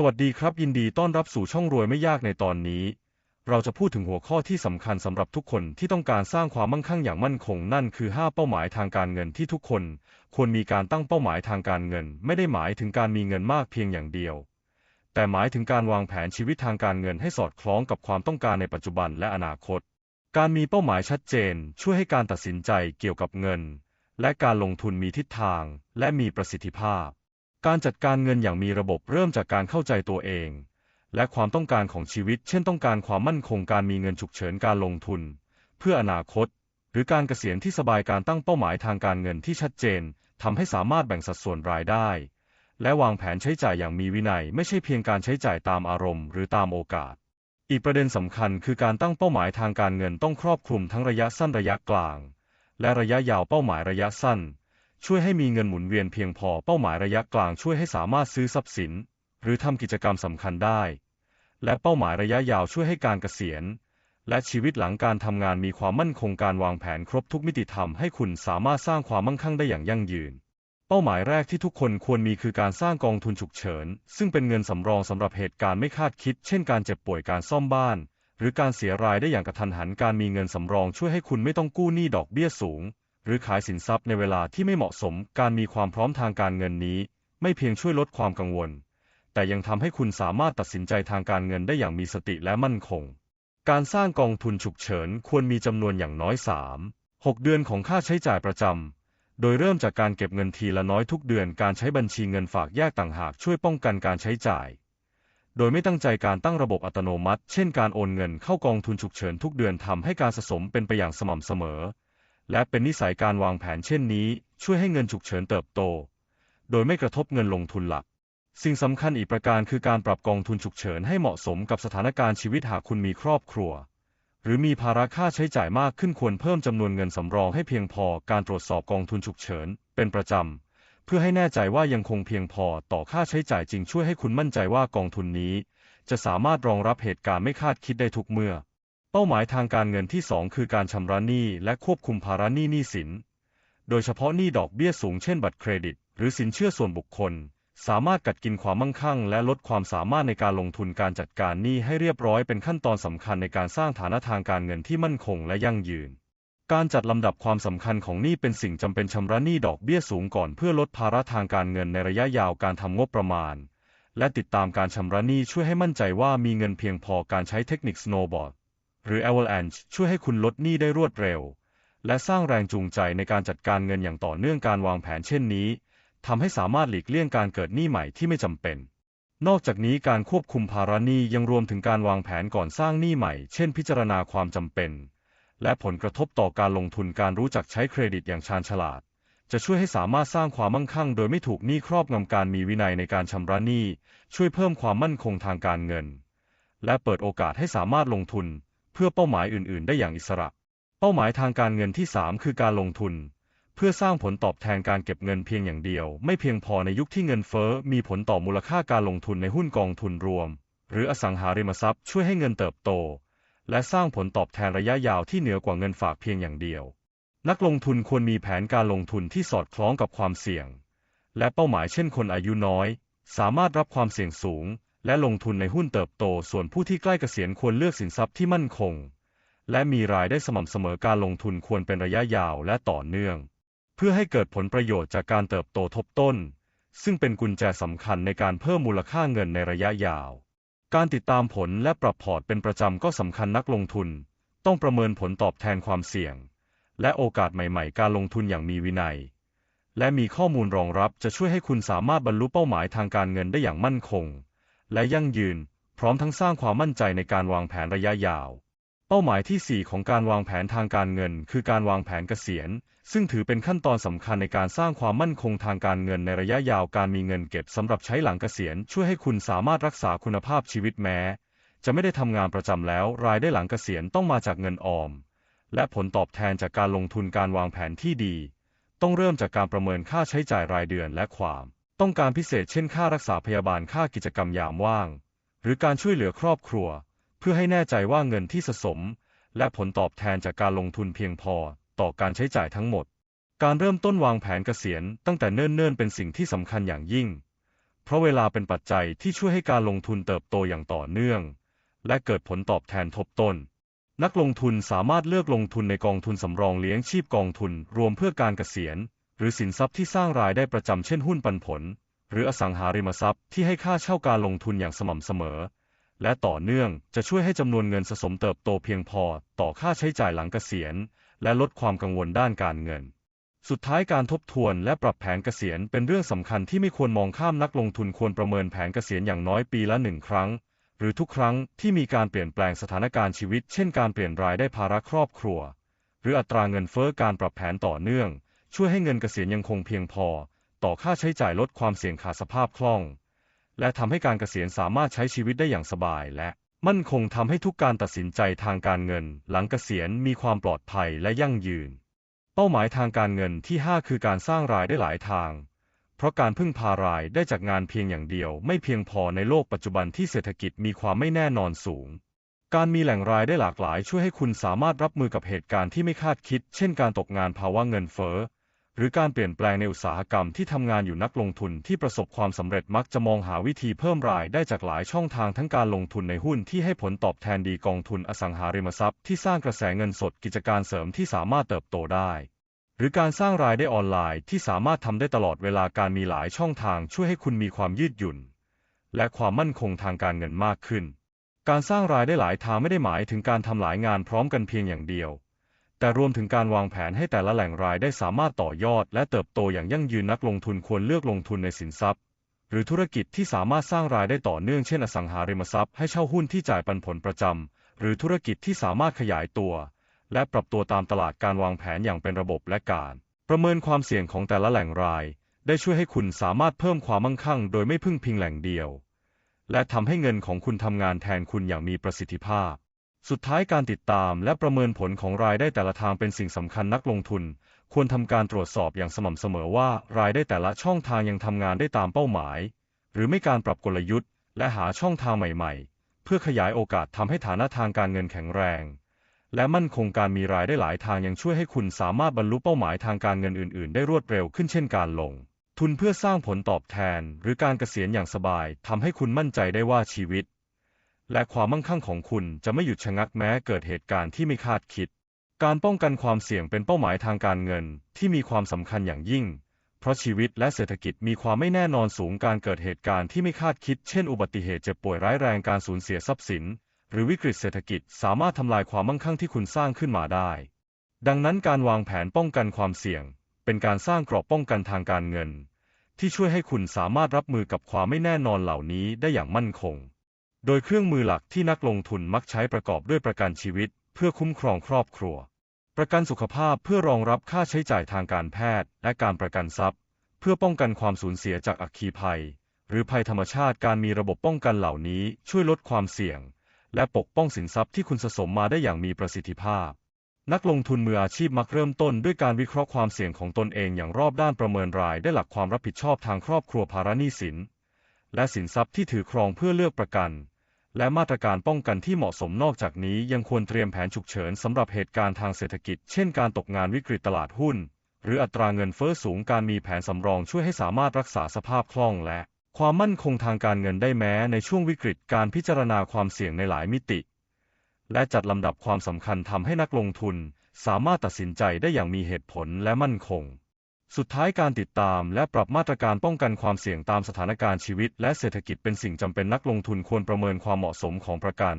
สวัสดีครับยินดีต้อนรับสู่ช่องรวยไม่ยากในตอนนี้ เราจะพูดถึงหัวข้อที่สำคัญสำหรับทุกคนที่ต้องการสร้างความมั่งคั่งอย่างมั่นคง นั่นคือ 5 เป้าหมายทางการเงินที่ทุกคน ควรมีการตั้งเป้าหมายทางการเงิน ไม่ได้หมายถึงการมีเงินมากเพียงอย่างเดียว แต่หมายถึงการวางแผนชีวิตทางการเงินให้สอดคล้องกับความต้องการในปัจจุบันและอนาคต การมีเป้าหมายชัดเจน ช่วยให้การตัดสินใจเกี่ยวกับเงิน และการลงทุนมีทิศทาง และมีประสิทธิภาพ การจัดการเงินอย่างมีระบบเริ่มจากการเข้าใจตัวเอง และความต้องการของชีวิต เช่นต้องการความมั่นคงการมีเงินฉุกเฉินการลงทุน เพื่ออนาคต หรือการเกษียณที่สบายการตั้งเป้าหมายทางการเงินที่ชัดเจนทำให้สามารถแบ่งสัดส่วนรายได้ และวางแผนใช้จ่ายอย่างมีวินัย ไม่ใช่เพียงการใช้จ่ายตามอารมณ์หรือตามโอกาส อีกประเด็นสำคัญคือการตั้งเป้าหมายทางการเงินต้องครอบคลุมทั้งระยะสั้นระยะกลาง และระยะยาวเป้าหมายระยะสั้น ช่วยให้มีเงินหมุนเวียนเพียงพอเป้าหมายระยะกลางช่วยให้สามารถซื้อทรัพย์สิน หรือทำกิจกรรมสำคัญได้ และเป้าหมายระยะยาวช่วยให้การเกษียณ และชีวิตหลังการทำงานมีความมั่นคงการวางแผนครบทุกมิติทำให้คุณสามารถสร้างความมั่งคั่งได้อย่างยั่งยืน เป้าหมายแรกที่ทุกคนควรมีคือการสร้างกองทุนฉุกเฉิน ซึ่งเป็นเงินสำรองสำหรับเหตุการณ์ไม่คาดคิด เช่นการเจ็บป่วยการซ่อมบ้าน หรือการเสียรายได้อย่างกระทันหันการมีเงินสำรองช่วยให้คุณไม่ต้องกู้หนี้ดอกเบี้ยสูง หรือขายสินทรัพย์ในเวลาที่ไม่เหมาะสม การมีความพร้อมทางการเงินนี้ ไม่เพียงช่วยลดความกังวล แต่ยังทำให้คุณสามารถตัดสินใจทางการเงินได้อย่างมีสติและมั่นคง การสร้างกองทุนฉุกเฉินควรมีจำนวนอย่างน้อย 3 6 เดือนของค่าใช้จ่ายประจำ โดยเริ่มจากการเก็บเงินทีละน้อยทุกเดือน การใช้บัญชีเงินฝากแยกต่างหากช่วยป้องกันการใช้จ่าย โดยไม่ตั้งใจการตั้งระบบอัตโนมัติ เช่นการโอนเงินเข้ากองทุนฉุกเฉินทุกเดือนทำให้การสะสมเป็นไปอย่างสม่ำเสมอ และเป็นนิสัยการวางแผนเช่นนี้ ช่วยให้เงินฉุกเฉินเติบโต โดยไม่กระทบเงินลงทุนหลัก สิ่งสำคัญอีกประการคือการปรับกองทุนฉุกเฉินให้เหมาะสมกับสถานการณ์ชีวิตหากคุณมีครอบครัว หรือมีภาระค่าใช้จ่ายมากขึ้นควรเพิ่มจำนวนเงินสำรองให้เพียงพอการตรวจสอบกองทุนฉุกเฉิน เป็นประจำ เพื่อให้แน่ใจว่ายังคงเพียงพอต่อค่าใช้จ่ายจริงช่วยให้คุณมั่นใจว่ากองทุนนี้ จะสามารถรองรับเหตุการณ์ไม่คาดคิดได้ทุกเมื่อ ป้าหมายทางการเงินที่ 2 คือการชำระหนี้และควบคุมภาระหนี้หนี้สิน โดยเฉพาะหนี้ดอกเบี้ยสูงเช่นบัตรเครดิต หรือสินเชื่อส่วนบุคคล สามารถกัดกินความมั่งคั่ง และลดความสามารถในการลงทุนการจัดการหนี้ให้เรียบร้อยเป็นขั้นตอนสำคัญในการสร้างฐานะทางการเงินที่มั่นคงและยั่งยืน การจัดลำดับความสำคัญของหนี้เป็นสิ่งจำเป็นชำระหนี้ดอกเบี้ยสูงก่อนเพื่อลดภาระทางการเงินในระยะยาวการทำงบประมาณ และติดตามการชำระหนี้ช่วยให้มั่นใจว่ามีเงินเพียงพอการใช้เทคนิค snowball หรือ avalanche ช่วยให้คุณลดหนี้ได้รวดเร็ว และสร้างแรงจูงใจในการจัดการเงินอย่างต่อเนื่องการวางแผนเช่นนี้ทำให้สามารถหลีกเลี่ยงการเกิดหนี้ใหม่ที่ไม่จำเป็น นอกจากนี้การควบคุมภาระหนี้ยังรวมถึงการวางแผนก่อนสร้างหนี้ใหม่ เช่นพิจารณาความจำเป็น และผลกระทบต่อการลงทุนการรู้จักใช้เครดิตอย่างชาญฉลาด จะช่วยให้สามารถสร้างความมั่งคั่ง โดยไม่ถูกหนี้ครอบงำการมีวินัยในการชำระหนี้ ช่วยเพิ่มความมั่นคงทางการเงิน และเปิดโอกาสให้สามารถลงทุน พื่อเป้าหมายอื่น ๆ ได้อย่างอิสระ เป้าหมายทางการเงินที่ 3 คือการลงทุน เพื่อสร้างผลตอบแทนการเก็บเงินเพียงอย่างเดียว ไม่เพียงพอในยุคที่เงินเฟ้อมีผลต่อมูลค่าการลงทุนในหุ้นกองทุนรวม หรืออสังหาริมทรัพย์ช่วยให้เงินเติบโต และสร้างผลตอบแทนระยะยาวที่เหนือกว่าเงินฝากเพียงอย่างเดียว นักลงทุนควรมีแผนการลงทุนที่สอดคล้องกับความเสี่ยง และเป้าหมายเช่นคนอายุน้อย สามารถรับความเสี่ยงสูง และลงทุนในหุ้นเติบโต ส่วนผู้ที่ใกล้เกษียณควรเลือกสินทรัพย์ที่มั่นคง และมีรายได้สม่ำเสมอการลงทุนควรเป็นระยะยาวและต่อเนื่อง เพื่อให้เกิดผลประโยชน์จากการเติบโตทบต้น ซึ่งเป็นกุญแจสำคัญในการเพิ่มมูลค่าเงินในระยะยาว การติดตามผลและปรับพอร์ตเป็นประจำก็สำคัญนักลงทุน ต้องประเมินผลตอบแทนความเสี่ยง และโอกาสใหม่ ๆ การลงทุนอย่างมีวินัย และมีข้อมูลรองรับจะช่วยให้คุณสามารถบรรลุเป้าหมายทางการเงินได้อย่างมั่นคง และยั่งยืน พร้อมทั้งสร้างความมั่นใจในการวางแผนระยะยาว เป้าหมายที่ 4 ของการวางแผนทางการเงิน คือการวางแผนเกษียณ ซึ่งถือเป็นขั้นตอนสำคัญในการสร้างความมั่นคงทางการเงินในระยะยาวการมีเงินเก็บสำหรับใช้หลังเกษียณ ช่วยให้คุณสามารถรักษาคุณภาพชีวิตแม้ จะไม่ได้ทำงานประจำแล้ว รายได้หลังเกษียณต้องมาจากเงินออม และผลตอบแทนจากการลงทุนการวางแผนที่ดี ต้องเริ่มจากการประเมินค่าใช้จ่ายรายเดือนและความ ต้องการพิเศษเช่นค่ารักษาพยาบาลค่ากิจกรรมยามว่าง หรือการช่วยเหลือครอบครัว เพื่อให้แน่ใจว่าเงินที่สะสม และผลตอบแทนจากการลงทุนเพียงพอต่อการใช้จ่ายทั้งหมด การเริ่มต้นวางแผนเกษียณตั้งแต่เนิ่นๆเป็นสิ่งที่สำคัญอย่างยิ่ง เพราะเวลาเป็นปัจจัยที่ช่วยให้การลงทุนเติบโตอย่างต่อเนื่อง และเกิดผลตอบแทนทบต้น นักลงทุนสามารถเลือกลงทุนในกองทุนสำรองเลี้ยงชีพกองทุนรวมเพื่อการเกษียณ หรือสินทรัพย์ที่สร้างรายได้ประจำเช่นหุ้นปันผล หรืออสังหาริมทรัพย์ที่ให้ค่าเช่าการลงทุนอย่างสม่ำเสมอ และต่อเนื่องจะช่วยให้จำนวนเงินสะสมเติบโตเพียงพอต่อค่าใช้จ่ายหลังเกษียณ และลดความกังวลด้านการเงิน สุดท้ายการทบทวนและปรับแผนเกษียณเป็นเรื่องสำคัญที่ไม่ควรมองข้ามนักลงทุนควรประเมินแผนเกษียณอย่างน้อยปีละหนึ่งครั้งหรือทุกครั้งที่มีการเปลี่ยนแปลงสถานการณ์ชีวิต เช่นการเปลี่ยนรายได้ภาระครอบครัว หรืออัตราเงินเฟ้อการปรับแผนต่อเนื่อง ช่วยให้เงินเกษียณยังคงเพียงพอ ต่อค่าใช้จ่ายลดความเสี่ยงขาดสภาพคล่อง และทำให้การเกษียณสามารถใช้ชีวิตได้อย่างสบายและมั่นคงทำให้ทุกการตัดสินใจทางการเงิน หลังเกษียณมีความปลอดภัยและยั่งยืน เป้าหมายทางการเงินที่ 5 คือการสร้างรายได้หลายทาง เพราะการพึ่งพารายได้จากงานเพียงอย่างเดียวไม่เพียงพอในโลกปัจจุบันที่เศรษฐกิจมีความไม่แน่นอนสูง การมีแหล่งรายได้หลากหลายช่วยให้คุณสามารถรับมือกับเหตุการณ์ที่ไม่คาดคิด เช่นการตกงานภาวะเงินเฟ้อ หรือการเปลี่ยนแปลงในอุตสาหกรรมที่ทำงานอยู่นักลงทุนที่ประสบความสำเร็จมักจะมองหาวิธีเพิ่มรายได้จากหลายช่องทางทั้งการลงทุนในหุ้นที่ให้ผลตอบแทนดีกองทุนอสังหาริมทรัพย์ที่สร้างกระแสเงินสดกิจการเสริมที่สามารถเติบโตได้หรือการสร้างรายได้ออนไลน์ที่สามารถทำได้ตลอดเวลาการมีหลายช่องทางช่วยให้คุณมีความยืดหยุ่น และความมั่นคงทางการเงินมากขึ้น การสร้างรายได้หลายทางไม่ได้หมายถึงการทำหลายงานพร้อมกันเพียงอย่างเดียว แต่รวมถึงการวางแผนให้แต่ละแหล่งรายได้สามารถต่อยอด และเติบโตอย่างยั่งยืนนักลงทุนควรเลือกลงทุนในสินทรัพย์ หรือธุรกิจที่สามารถสร้างรายได้ต่อเนื่องเช่นอสังหาริมทรัพย์ให้เช่าหุ้นที่จ่ายปันผลประจำหรือธุรกิจที่สามารถขยายตัว และปรับตัวตามตลาดการวางแผนอย่างเป็นระบบและการ ประเมินความเสี่ยงของแต่ละแหล่งราย ได้ช่วยให้คุณสามารถเพิ่มความมั่งคั่ง โดยไม่พึ่งพิงแหล่งเดียว และทำให้เงินของคุณทำงานแทนคุณอย่างมีประสิทธิภาพ สุดท้ายการติดตามและประเมินผลของรายได้แต่ละทางเป็นสิ่งสำคัญนักลงทุน ควรทำการตรวจสอบอย่างสม่ำเสมอว่ารายได้แต่ละช่องทางยังทำงานได้ตามเป้าหมาย หรือไม่การปรับกลยุทธ์ และหาช่องทางใหม่ๆ เพื่อขยายโอกาสทำให้ฐานะทางการเงินแข็งแรง และมั่นคงการมีรายได้หลายทางยังช่วยให้คุณสามารถบรรลุเป้าหมายทางการเงินอื่น ๆ ได้รวดเร็วขึ้นเช่นการลง ทุนเพื่อสร้างผลตอบแทน หรือการเกษียณอย่างสบายทำให้คุณมั่นใจได้ว่าชีวิต และความมั่งคั่งของคุณจะไม่หยุดชะงักแม้เกิดเหตุการณ์ที่ไม่คาดคิด การป้องกันความเสี่ยงเป็นเป้าหมายทางการเงินที่มีความสำคัญอย่างยิ่ง เพราะชีวิตและเศรษฐกิจมีความไม่แน่นอนสูงการเกิดเหตุการณ์ที่ไม่คาดคิด เช่น อุบัติเหตุเจ็บป่วยร้ายแรงการสูญเสียทรัพย์สิน หรือวิกฤตเศรษฐกิจสามารถทำลายความมั่งคั่งที่คุณสร้างขึ้นมาได้ ดังนั้นการวางแผนป้องกันความเสี่ยง เป็นการสร้างกรอบป้องกันทางการเงิน ที่ช่วยให้คุณสามารถรับมือกับความไม่แน่นอนเหล่านี้ได้อย่างมั่นคง โดยเครื่องมือหลักที่นักลงทุนมักใช้ประกอบด้วยประกันชีวิต เพื่อคุ้มครองครอบครัว ประกันสุขภาพเพื่อรองรับค่าใช้จ่ายทางการแพทย์ และการประกันทรัพย์ เพื่อป้องกันความสูญเสียจากอัคคีภัย หรือภัยธรรมชาติการมีระบบป้องกันเหล่านี้ช่วยลดความเสี่ยง และปกป้องสินทรัพย์ที่คุณสะสมมาได้อย่างมีประสิทธิภาพ นักลงทุนมืออาชีพมักเริ่มต้นด้วยการวิเคราะห์ความเสี่ยงของตนเองอย่างรอบด้านประเมินรายได้หลักความรับผิดชอบทางครอบครัวภาระหนี้สิน และสินทรัพย์ที่ถือครองเพื่อเลือกประกัน และมาตรการป้องกันที่เหมาะสมนอกจากนี้ยังควรเตรียมแผนฉุกเฉินสำหรับเหตุการณ์ทางเศรษฐกิจ เช่นการตกงานวิกฤตตลาดหุ้น หรืออัตราเงินเฟ้อสูงการมีแผนสำรองช่วยให้สามารถรักษาสภาพคล่องและ ความมั่นคงทางการเงินได้แม้ในช่วงวิกฤตการพิจารณาความเสี่ยงในหลายมิติ และจัดลำดับความสำคัญทำให้นักลงทุน สามารถตัดสินใจได้อย่างมีเหตุผลและมั่นคง สุดท้ายการติดตามและปรับมาตรการป้องกันความเสี่ยงตามสถานการณ์ชีวิต และเศรษฐกิจเป็นสิ่งจำเป็นนักลงทุนควรประเมินความเหมาะสมของประกัน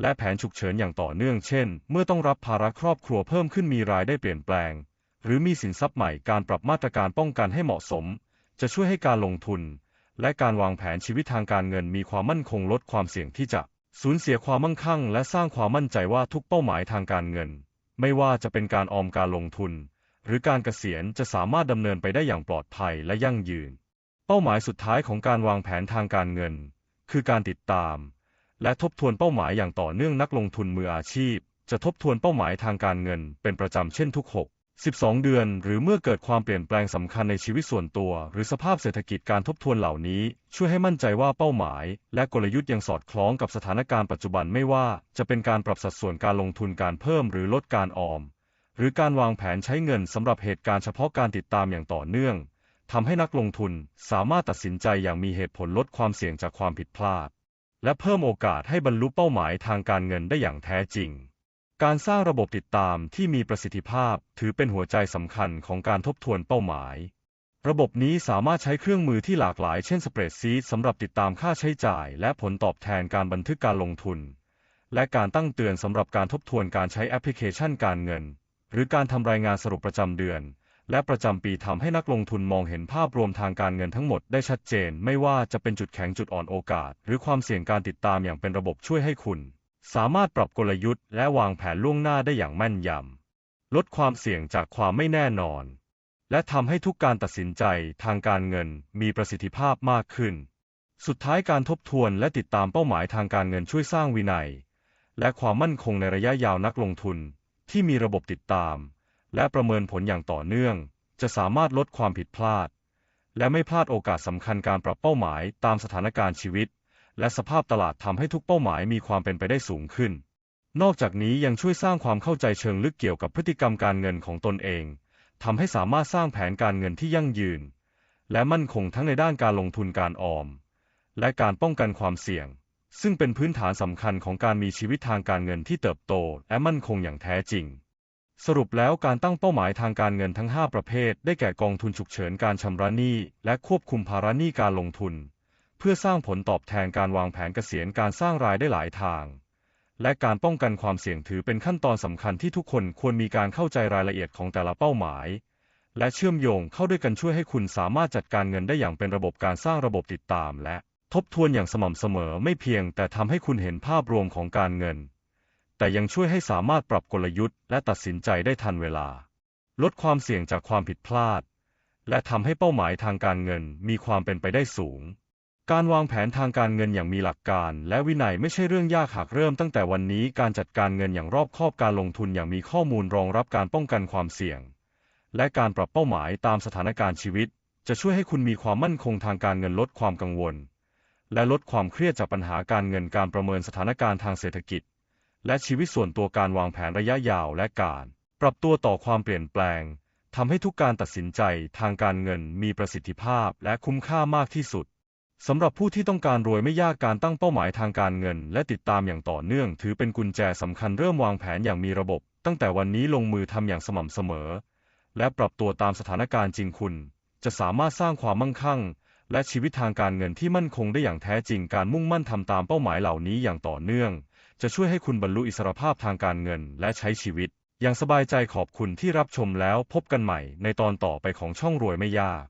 และแผนฉุกเฉินอย่างต่อเนื่องเช่น เมื่อต้องรับภาระครอบครัวเพิ่มขึ้นมีรายได้เปลี่ยนแปลง หรือมีสินทรัพย์ใหม่การปรับมาตรการป้องกันให้เหมาะสม จะช่วยให้การลงทุน และการวางแผนชีวิตทางการเงินมีความมั่นคงลดความเสี่ยงที่จะสูญเสียความมั่งคั่ง และสร้างความมั่นใจว่าทุกเป้าหมายทางการเงิน ไม่ว่าจะเป็นการออมการลงทุน หรือการเกษียณจะสามารถดำเนินไปได้อย่างปลอดภัยและยั่งยืน เป้าหมายสุดท้ายของการวางแผนทางการเงิน คือการติดตาม และทบทวนเป้าหมายอย่างต่อเนื่องนักลงทุนมืออาชีพ จะทบทวนเป้าหมายทางการเงิน เป็นประจำเช่นทุก 6 12 เดือน หรือเมื่อเกิดความเปลี่ยนแปลงสำคัญในชีวิตส่วนตัว หรือสภาพเศรษฐกิจการทบทวนเหล่านี้ ช่วยให้มั่นใจว่าเป้าหมาย และกลยุทธ์ยังสอดคล้องกับสถานการณ์ปัจจุบันไม่ว่า จะเป็นการปรับสัดส่วนการลงทุนการเพิ่มหรือลดการออม หรือการวางแผนใช้เงินสำหรับเหตุการณ์เฉพาะการติดตามอย่างต่อเนื่องทำให้นักลงทุนสามารถตัดสินใจอย่างมีเหตุผลลดความเสี่ยงจากความผิดพลาด และเพิ่มโอกาสให้บรรลุเป้าหมายทางการเงินได้อย่างแท้จริง การสร้างระบบติดตามที่มีประสิทธิภาพถือเป็นหัวใจสำคัญของการทบทวนเป้าหมาย ระบบนี้สามารถใช้เครื่องมือที่หลากหลายเช่นสเปรดซีสำหรับติดตามค่าใช้จ่าย และผลตอบแทนการบันทึกการลงทุน และการตั้งเตือนสำหรับการทบทวนการใช้แอปพลิเคชันการเงิน หรือการทำรายงานสรุปประจำเดือน และประจำปีทำให้นักลงทุนมองเห็นภาพรวมทางการเงินทั้งหมดได้ชัดเจน ไม่ว่าจะเป็นจุดแข็งจุดอ่อนโอกาส หรือความเสี่ยงการติดตามอย่างเป็นระบบช่วยให้คุณ สามารถปรับกลยุทธ์และวางแผนล่วงหน้าได้อย่างแม่นยำลดความเสี่ยงจากความไม่แน่นอน และทำให้ทุกการตัดสินใจทางการเงินมีประสิทธิภาพมากขึ้น สุดท้ายการทบทวนและติดตามเป้าหมายทางการเงินช่วยสร้างวินัย และความมั่นคงในระยะยาวนักลงทุน ที่มีระบบติดตาม และประเมินผลอย่างต่อเนื่อง จะสามารถลดความผิดพลาด และไม่พลาดโอกาสสำคัญการปรับเป้าหมายตามสถานการณ์ชีวิต และสภาพตลาดทำให้ทุกเป้าหมายมีความเป็นไปได้สูงขึ้น นอกจากนี้ยังช่วยสร้างความเข้าใจเชิงลึกเกี่ยวกับพฤติกรรมการเงินของตนเองทำให้สามารถสร้างแผนการเงินที่ยั่งยืน และมั่นคงทั้งในด้านการลงทุนการออม และการป้องกันความเสี่ยง ซึ่งเป็นพื้นฐานสำคัญของการมีชีวิตทางการเงินที่เติบโตและมั่นคงอย่างแท้จริง สรุปแล้วการตั้งเป้าหมายทางการเงินทั้ง 5 ประเภท ได้แก่กองทุนฉุกเฉินการชำระหนี้และควบคุมภาระหนี้การลงทุน เพื่อสร้างผลตอบแทนการวางแผนเกษียณการสร้างรายได้หลายทาง และการป้องกันความเสี่ยงถือเป็นขั้นตอนสำคัญที่ทุกคนควรมีการเข้าใจรายละเอียดของแต่ละเป้าหมายและเชื่อมโยงเข้าด้วยกันช่วยให้คุณสามารถจัดการเงินได้อย่างเป็นระบบการสร้างระบบติดตามและ ทบทวนอย่างสม่ำเสมอไม่เพียงแต่ทำให้คุณเห็นภาพรวมของการเงิน แต่ยังช่วยให้สามารถปรับกลยุทธ์และตัดสินใจได้ทันเวลา ลดความเสี่ยงจากความผิดพลาด และทำให้เป้าหมายทางการเงินมีความเป็นไปได้สูง การวางแผนทางการเงินอย่างมีหลักการ และวินัยไม่ใช่เรื่องยากหากเริ่มตั้งแต่วันนี้การจัดการเงินอย่างรอบคอบการลงทุนอย่างมีข้อมูลรองรับการป้องกันความเสี่ยง และการปรับเป้าหมายตามสถานการณ์ชีวิต จะช่วยให้คุณมีความมั่นคงทางการเงินลดความกังวล และลดความเครียดจากปัญหาการเงินการประเมินสถานการณ์ทางเศรษฐกิจ และชีวิตส่วนตัวการวางแผนระยะยาวและการ ปรับตัวต่อความเปลี่ยนแปลงทำให้ทุกการตัดสินใจทางการเงินมีประสิทธิภาพและคุ้มค่ามากที่สุดสำหรับผู้ที่ต้องการรวยไม่ยากการตั้งเป้าหมายทางการเงิน และติดตามอย่างต่อเนื่อง ถือเป็นกุญแจสำคัญเริ่มวางแผนอย่างมีระบบ ตั้งแต่วันนี้ลงมือทำอย่างสม่ำเสมอ และปรับตัวตามสถานการณ์จริงคุณ จะสามารถสร้างความมั่งคั่ง และชีวิตทางการเงินที่มั่นคงได้อย่างแท้จริงการมุ่งมั่นทำตามเป้าหมายเหล่านี้อย่างต่อเนื่อง จะช่วยให้คุณบรรลุอิสรภาพทางการเงินและใช้ชีวิต อย่างสบายใจขอบคุณที่รับชมแล้วพบกันใหม่ในตอนต่อไปของช่องรวยไม่ยาก